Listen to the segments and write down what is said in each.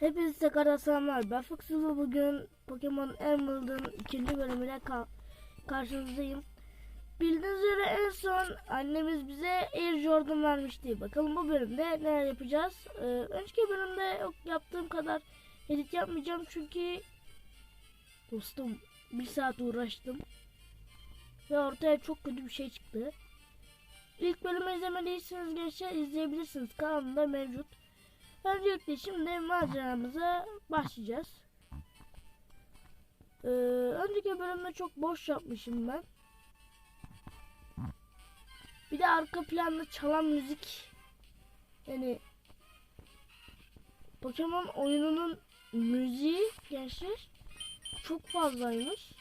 Hepinize tekrar selamlar. Ben Fox'u bugün Pokemon Emerald'ın ikinci bölümüyle ka- karşınızdayım. Bildiğiniz üzere en son annemiz bize Air Jordan vermişti. Bakalım bu bölümde neler yapacağız. Ee, önceki bölümde yaptığım kadar edit yapmayacağım çünkü dostum bir saat uğraştım. Ve ortaya çok kötü bir şey çıktı. İlk bölümü izlemediyseniz gençler izleyebilirsiniz. Kanalımda mevcut. Öncelikle şimdi maceramıza başlayacağız. Ee, önceki bölümde çok boş yapmışım ben. Bir de arka planda çalan müzik. Yani Pokemon oyununun müziği gençler çok fazlaymış.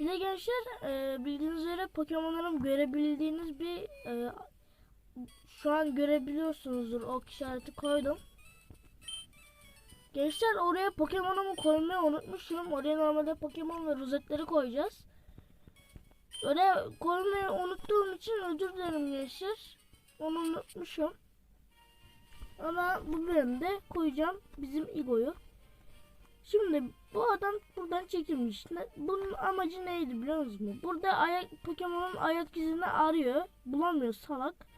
Bir de gençler e, bildiğiniz üzere Pokemon'ların görebildiğiniz bir e, şu an görebiliyorsunuzdur. Ok işareti koydum. Gençler oraya Pokemon'umu koymayı unutmuşum. Oraya normalde Pokemon ve rozetleri koyacağız. Oraya koymayı unuttuğum için özür dilerim gençler. Onu unutmuşum. Ama bu bölümde koyacağım bizim Igo'yu. Şimdi bu adam buradan çekilmiş. Bunun amacı neydi biliyor musunuz? Burada ayak Pokemon'un ayak izini arıyor. Bulamıyor salak.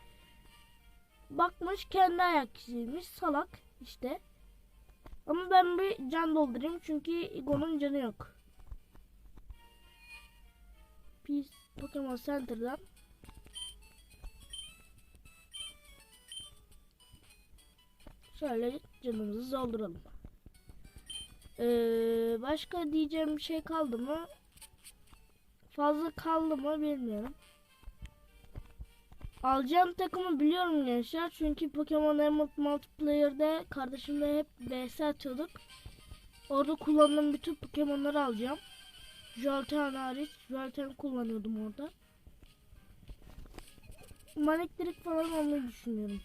Bakmış kendi ayak iziymiş salak işte. Ama ben bir can doldurayım çünkü Igo'nun canı yok. Biz Pokemon Center'dan şöyle canımızı dolduralım. Ee, başka diyeceğim bir şey kaldı mı? Fazla kaldı mı bilmiyorum. Alacağım takımı biliyorum gençler. Çünkü Pokemon Emerald Multiplayer'de kardeşimle hep vs atıyorduk. Orada kullandığım bütün Pokemon'ları alacağım. Jolteon hariç. Jolteon kullanıyordum orada. Manektirik falan almayı düşünüyorum.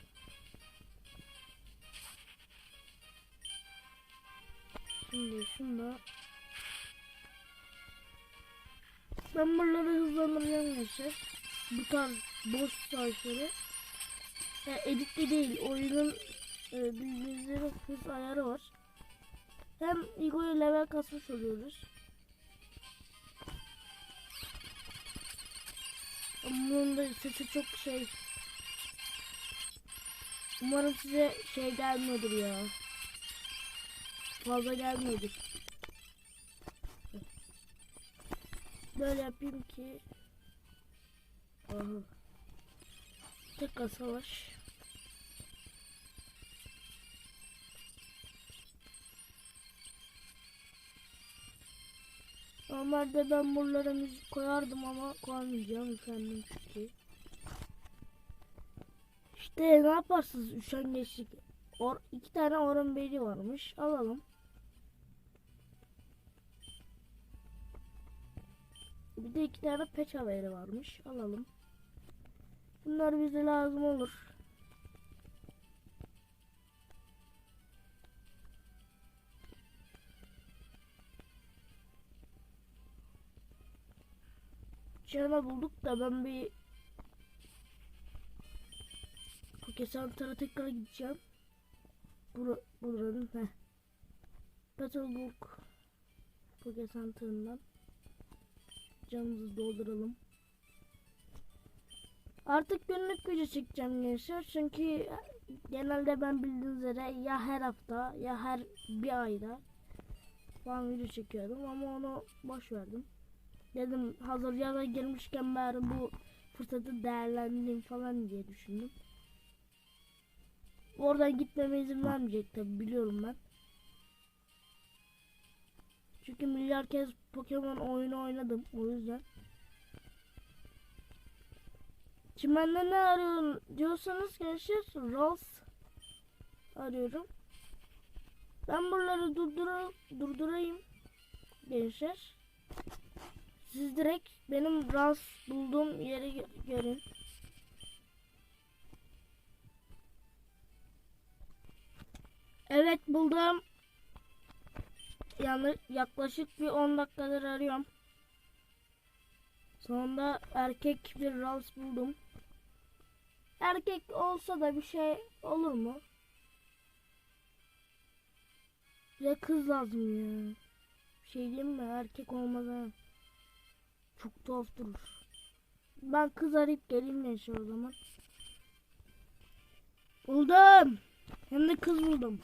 Şimdi şunda ben buraları hızlandıracağım gençler. Bu tarz boş savaşları. Yani editli değil. Oyunun e, bildiğiniz üzere hız ayarı var. Hem Ego'yu level kasmış oluyoruz. Bunun da sesi çok şey. Umarım size şey gelmiyordur ya. Fazla gelmiyordur. Böyle yapayım ki Aha. Tekrar savaş. Normalde ben buralara müzik koyardım ama koymayacağım efendim çünkü. İşte ne yaparsınız üşengeçlik. Or iki tane orun beyli varmış. Alalım. Bir de iki tane peç varmış. Alalım. Bunlar bize lazım olur. Cana bulduk da ben bir Pokesantar'a tekrar gideceğim. Bur buranın heh. Petalburg Pokesantar'ından canımızı dolduralım. Artık günlük video çekeceğim gençler çünkü genelde ben bildiğiniz üzere ya her hafta ya her bir ayda falan video çekiyordum ama onu boş verdim. Dedim hazır yana girmişken bari bu fırsatı değerlendireyim falan diye düşündüm. Oradan gitmeme izin vermeyecek tabi biliyorum ben. Çünkü milyar kez Pokemon oyunu oynadım o yüzden. Şimdi bende ne arıyorum diyorsanız gençler Rolls arıyorum. Ben buraları durdura, durdurayım gençler. Siz direkt benim Rolls bulduğum yeri gö- görün. Evet buldum. Yani yaklaşık bir 10 dakikadır arıyorum. Sonunda erkek bir Rolls buldum. Erkek olsa da bir şey olur mu? Bize kız lazım ya. Bir şey diyeyim mi? Erkek olmadan çok tuhaf durur. Ben kız arayıp geleyim gençler o zaman. Buldum. Hem de kız buldum.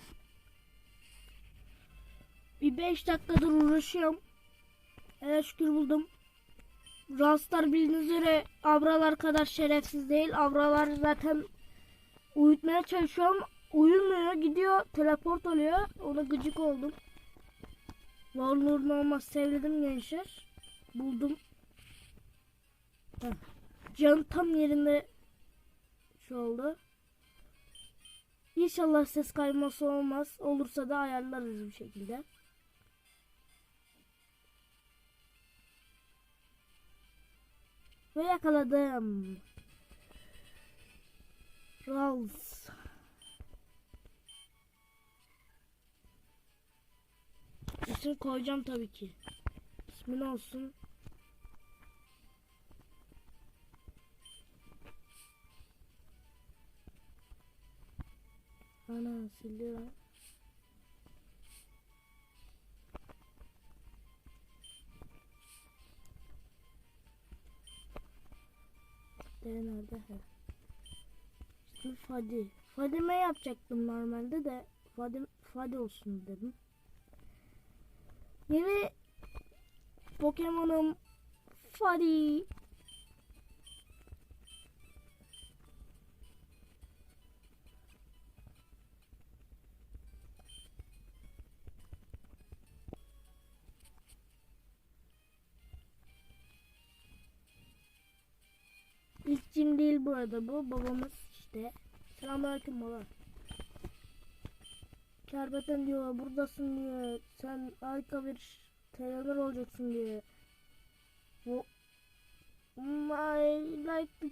Bir 5 dakikadır uğraşıyorum. Evet şükür buldum. Rastlar bildiğiniz üzere avralar kadar şerefsiz değil. Avralar zaten uyutmaya çalışıyorum. Uyumuyor gidiyor teleport oluyor. Ona gıcık oldum. Var olmaz sevledim gençler. Buldum. Heh. Can tam yerinde şu oldu. İnşallah ses kayması olmaz. Olursa da ayarlarız bir şekilde. Ve yakaladım. Rawls. İsim koyacağım tabii ki. İsmin olsun. Ana sildi Dere nerede? He. İşte Fadi. Fadime yapacaktım normalde de Fadim, Fadi olsun dedim. Yeni Pokemon'um Fadi. Değil bu arada bu. Babamız işte. Selamünaleyküm baba. Kerpeten diyor buradasın diyor. Sen harika bir trainer olacaksın diyor. Bu My like the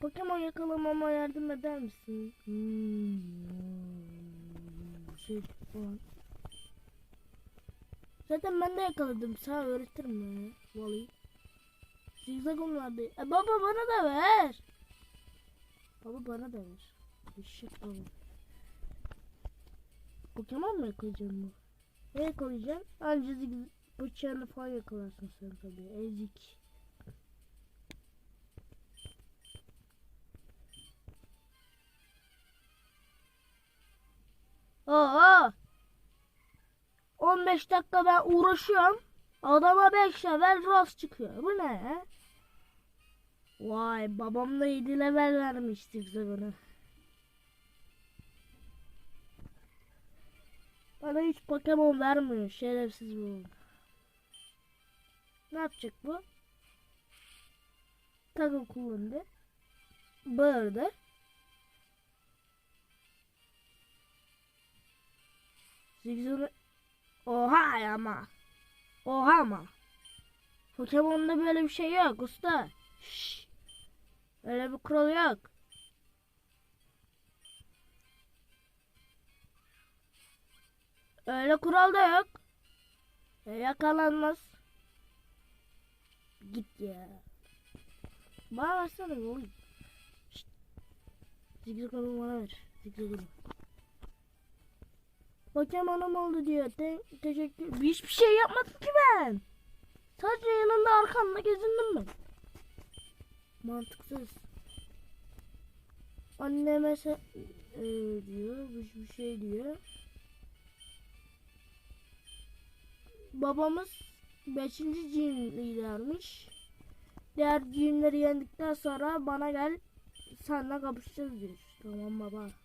Pokemon yakalamama yardım eder misin? Hmm. Şey. Zaten ben de yakaladım. Sana öğretirim ya. Vallahi. Zigzagım vardı. E baba bana da ver. Baba bana da ver. Eşek baba. Pokemon mu yakalayacağım bu? Ne yakalayacağım? Anca zig bıçağını falan yakalarsın sen tabii. Ezik. Aa! 15 dakika ben uğraşıyorum. Adama 5 level rast çıkıyor. Bu ne? Vay babam da 7 level vermiştik bunu. Bana hiç Pokemon vermiyor. Şerefsiz bu. Ne yapacak bu? Takım kullandı. Bağırdı. Zigzag'ı... Oha ama. Oha ama. Pokemon'da böyle bir şey yok usta. Şşş. Öyle bir kural yok. Öyle kural da yok. E, yakalanmaz. Git ya. Bana versene ne oğlum. Şşt. Zigzag'ı bana ver. Zigzag'ı. Pokemon'um oldu diyor. Te teşekkür. Hiçbir şey yapmadım ki ben. Sadece yanında arkanda gezindim ben. Mantıksız. Anneme e, diyor. Bir, şey diyor. Babamız 5. cin lidermiş. Diğer cinleri yendikten sonra bana gel seninle kapışacağız diyor. Tamam baba.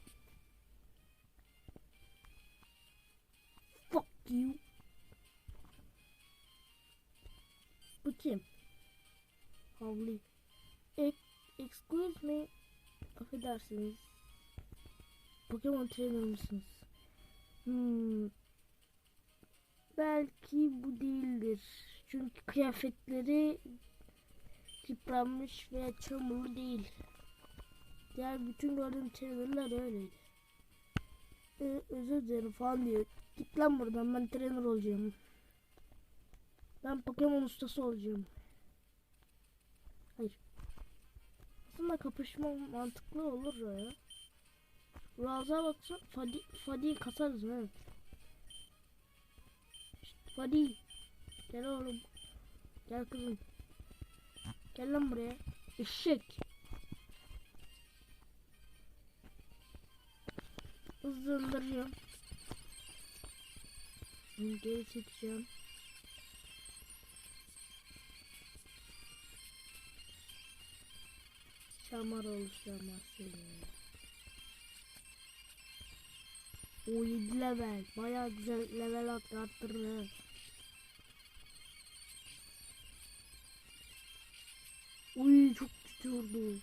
You. Bu kim? Havli. E excuse me. Affedersiniz. Pokemon trainer mısınız? Hmm. Belki bu değildir. Çünkü kıyafetleri yıpranmış veya çamurlu değil. Diğer bütün gördüğüm trainerler öyleydi. Ee, özür dilerim falan diyor. Git lan buradan ben trainer olacağım. Ben Pokemon ustası olacağım. Hayır. Aslında kapışma mantıklı olur ya. Raz'a baksa Fadi, Fadi'yi kasarız ha. Hadi. Gel oğlum. Gel kızım. Gel lan buraya. Eşek. Hızlandırıyorum. Bunu Geri çekeceğim. Çamar oluşamaz seni. O 7 level. Baya güzel level attı arttırdı. Uy çok oldu.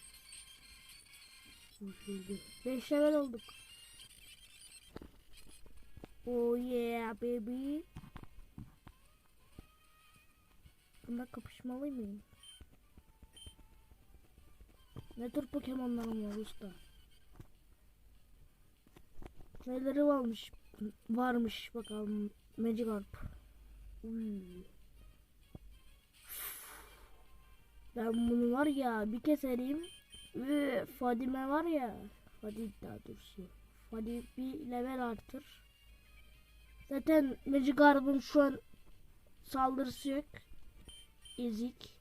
Üzüldü. 5 level olduk. Oh yeah baby. Bunda kapışmalı mıyım? Ne tür Pokemon'larım var usta? Neleri varmış? Varmış bakalım. Magikarp. Ben bunu var ya bir kesereyim. Ve Fadime var ya. Fadi daha doğrusu. Fadi bir level artır. Zaten Magikarp'ın şu an saldırısı yok. Ezik.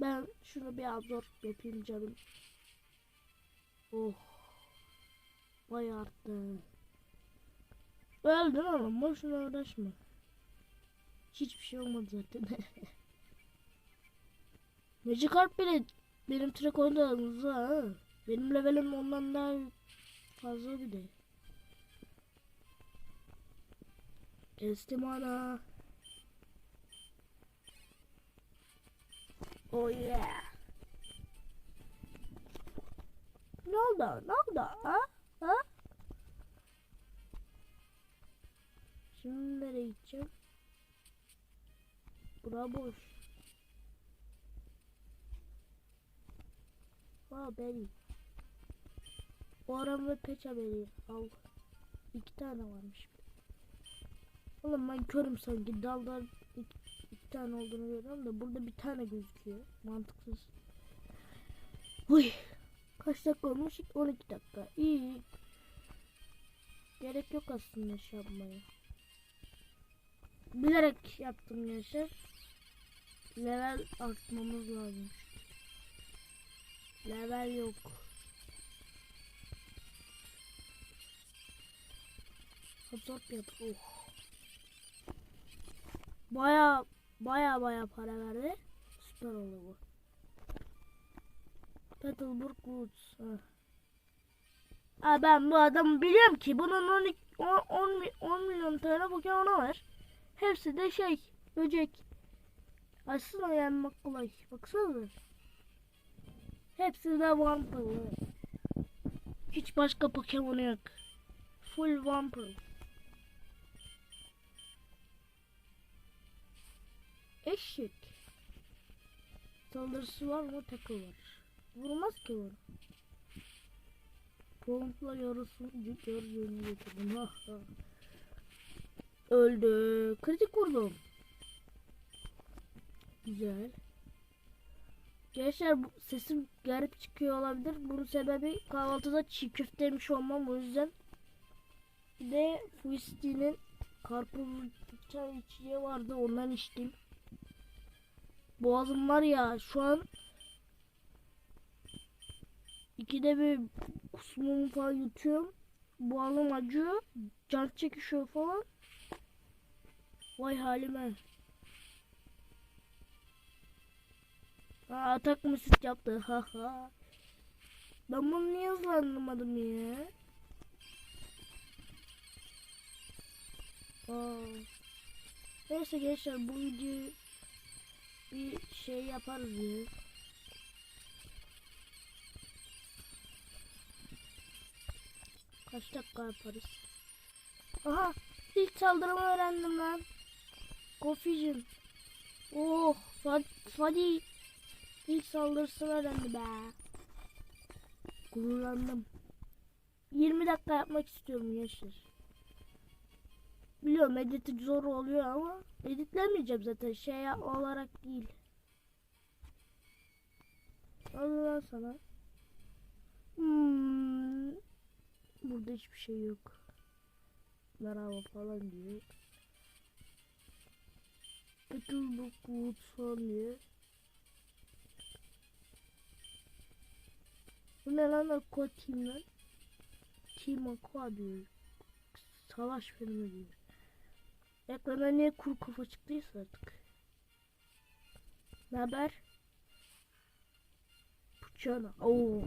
Ben şunu bir absorb yapayım canım. Oh. Bayağı arttı. Öldün oğlum boşuna uğraşma. Hiçbir şey olmadı zaten. Magikarp bile benim Trakon'da hızlı ha. Benim levelim ondan daha fazla bir de. Kestim ana. Oh yeah. Ne oldu? Ne oldu? Ha? Ha? Şimdi nereye gideceğim? Bura boş. Aa beri. Oran ve peça beri. Al. İki tane varmış. Oğlum ben körüm sanki. Dalda iki, iki tane olduğunu görüyorum da burada bir tane gözüküyor. Mantıksız. Uy. Kaç dakika olmuş? 12 dakika. İyi. Gerek yok aslında şey yapmaya. Bilerek yaptım gençler. Level artmamız lazım. Level yok. Absorb yap. Oh. Baya baya baya para verdi. Süper oldu bu. Petalburg Woods. Ha. Ben bu adamı biliyorum ki bunun 12, 10, 10, mi- 10 milyon tane Pokemon'u var. Hepsi de şey böcek. Aslında yenmek kolay. Baksana. Hepsi de Vampire. Hiç başka Pokemon yok. Full Vampire. Eşek. Saldırısı var mı? Takı var. Vurmaz ki onu. Pompla yarısını gördüğünü getirdim. Ha. Öldü. Kritik vurdum. Güzel. Gençler sesim garip çıkıyor olabilir. Bunun sebebi kahvaltıda çiğ köfte yemiş olmam o yüzden. Bir de Fuisti'nin karpuzlu çay içeceği vardı ondan içtim. Boğazım var ya şu an ikide bir kusmumu falan yutuyorum. Boğazım acıyor. Can çekişiyor falan. Vay halime. Aa, atak mı süt yaptı? Ha ha. Ben bunu niye hızlandırmadım ya? Aa. Neyse gençler bu videoyu bir şey yaparız ya. Kaç dakika yaparız? Aha ilk saldırımı öğrendim lan. Kofi'cim. Oh Fad Fadi ilk saldırısını öğrendi be. Gururlandım. 20 dakika yapmak istiyorum gençler. Biliyorum editi zor oluyor ama editlemeyeceğim zaten şey olarak değil. Al lan sana. Hmm. Burada hiçbir şey yok. Merhaba falan diyor. Battle Wood falan diye. Bu ne lan Aqua Team lan? Team Aqua diyor. Savaş filmi diyor. Ekrana niye kuru kafa çıktıysa artık. Ne haber? Bıçağına. Oo.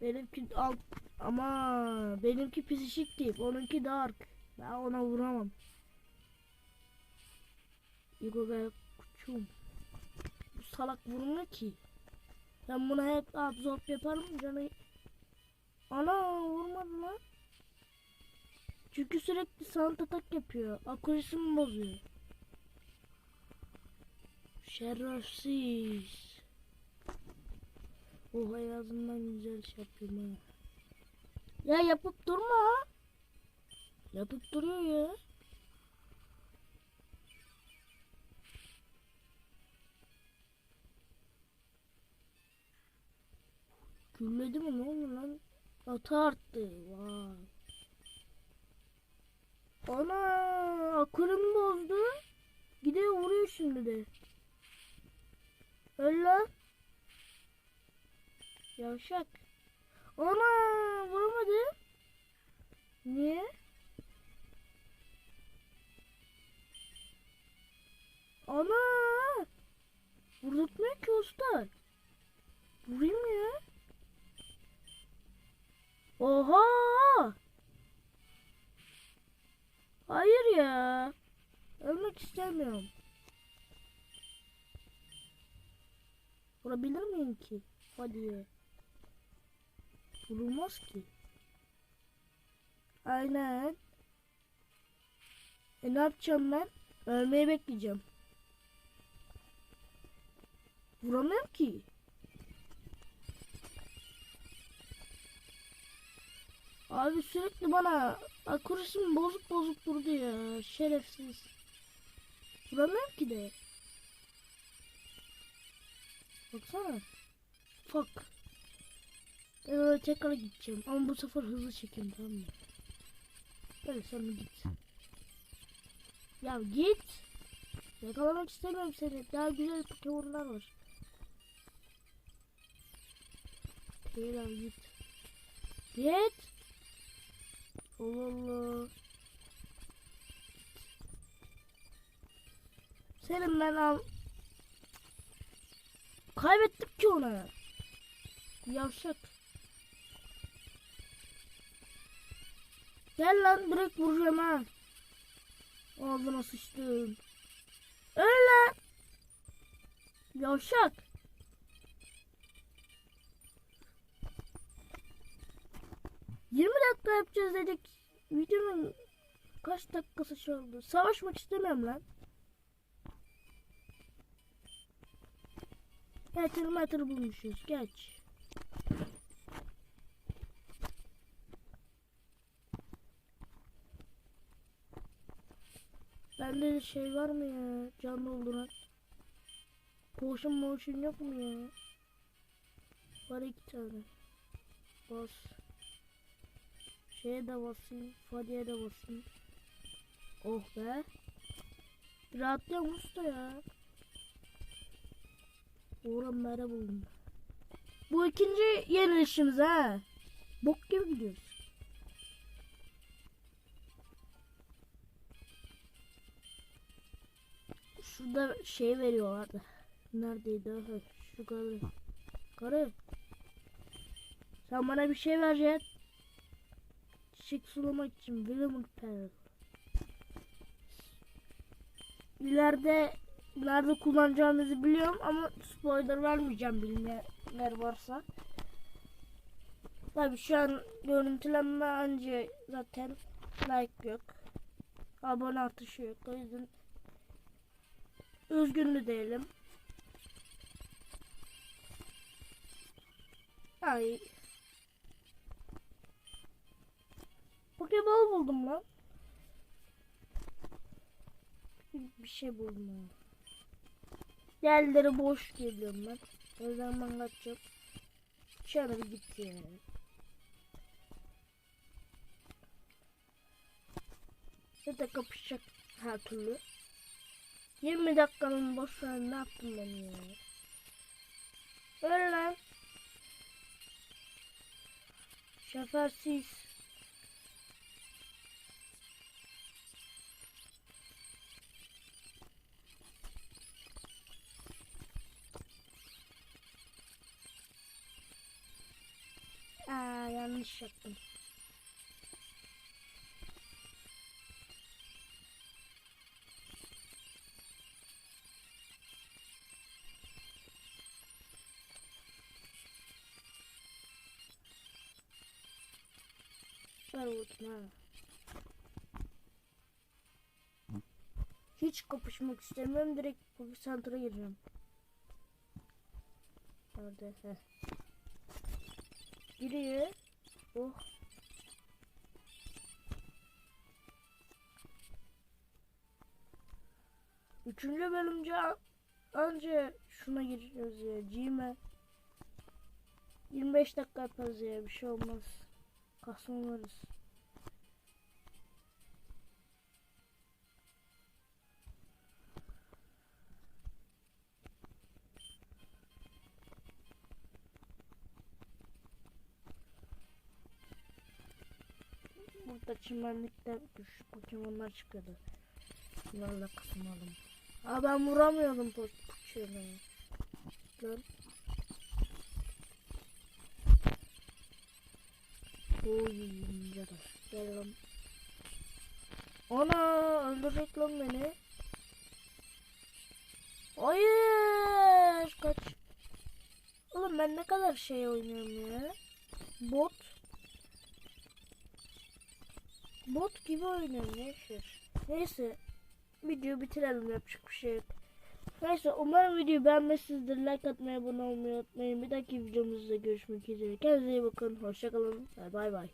Benimki alt ama benimki psişik değil. Onunki dark. Ben ona vuramam. Yugo gel kuçum. Bu salak vurmuyor ki. Ben buna hep absorb yaparım canı. Ana vurmadı lan. Çünkü sürekli sound atak yapıyor. Akurasını bozuyor. Şerefsiz. Oha en güzel şey yapıyorum ha. Ya yapıp durma. Yapıp duruyor ya. Gürledi mi ne oldu lan? Ata arttı. Vay. Ana akılımı bozdu. Gidiyor vuruyor şimdi de. Öl lan. Yavşak. Ana vuramadı. Niye? Ana. Vurdurtmuyor ki usta. Vurayım ya. Vurabilir miyim ki? Hadi. Vurulmaz ki. Aynen. E ne yapacağım ben? Ölmeyi bekleyeceğim. Vuramıyorum ki. Abi sürekli bana akurasim bozuk bozuk durdu ya. Şerefsiz. Vuramıyorum ki de. Baksana. Fuck. Ben tekrar gideceğim. Ama bu sefer hızlı çekeyim tamam mı? Böyle sen git. Ya git. Yakalamak istemiyorum seni. Daha güzel Pokemon'lar var. Beyler git. Git. Allah Allah. Senin ben al. Kaybettim ki onu. Yavşak. Gel lan direkt vuracağım ha. Ağzına sıçtım. Öl. Yavşak. Yirmi dakika yapacağız dedik. Videonun kaç dakikası şey oldu? Savaşmak istemiyorum lan. Getir metre bulmuşuz. Geç. Bende de şey var mı ya? Can dolduran. Potion motion yok mu ya? Var iki tane. Bas. Şeye de basayım. Fadiye de basayım. Oh be. Rahatlıyorum usta ya. Uğram mere buldum. Bu ikinci yenilişimiz ha. Bok gibi gidiyoruz. Şurada şey veriyorlardı. Neredeydi? Ha, şu karı. Karı. Sen bana bir şey vereceksin. Çiçek sulamak için William Pearl. İleride nerede kullanacağımızı biliyorum ama spoiler vermeyeceğim bilmeyenler varsa. Tabi şu an görüntülenme anca zaten like yok. Abone artışı yok. O yüzden üzgünlü değilim. Ay. Pokeball buldum lan. Bir şey buldum ha. Yerleri boş geliyorum ben. O ben kaçacağım. Şöyle bir git ya. Zaten kapışacak her türlü. 20 dakikanın boş ne yaptım ben ya? Öyle lan. Şoförsüz. Bakayım ha. Hiç kapışmak istemiyorum. Direkt bu santra gireceğim. Nerede? Heh. Giriyor. Oh. Üçüncü bölümce an- anca şuna gireceğiz ya. G'me. 25 dakika yaparız ya. Bir şey olmaz. Kasmalarız. Burada çimenlikten düş Pokemon'lar çıkıyordu. Bunlarla kasmalım. Aa ben vuramıyordum bu şeyleri. Ya da. Gel lan. Ana öldürecek lan beni. Hayır kaç. Oğlum ben ne kadar şey oynuyorum ya. Bot. Bot gibi oynuyorum neyse. Neyse. Videoyu bitirelim yapacak bir şey yok. Neyse umarım videoyu beğenmişsinizdir. Like atmayı, abone olmayı unutmayın. Bir dahaki videomuzda görüşmek üzere. Kendinize iyi bakın. Hoşçakalın. Bay bay.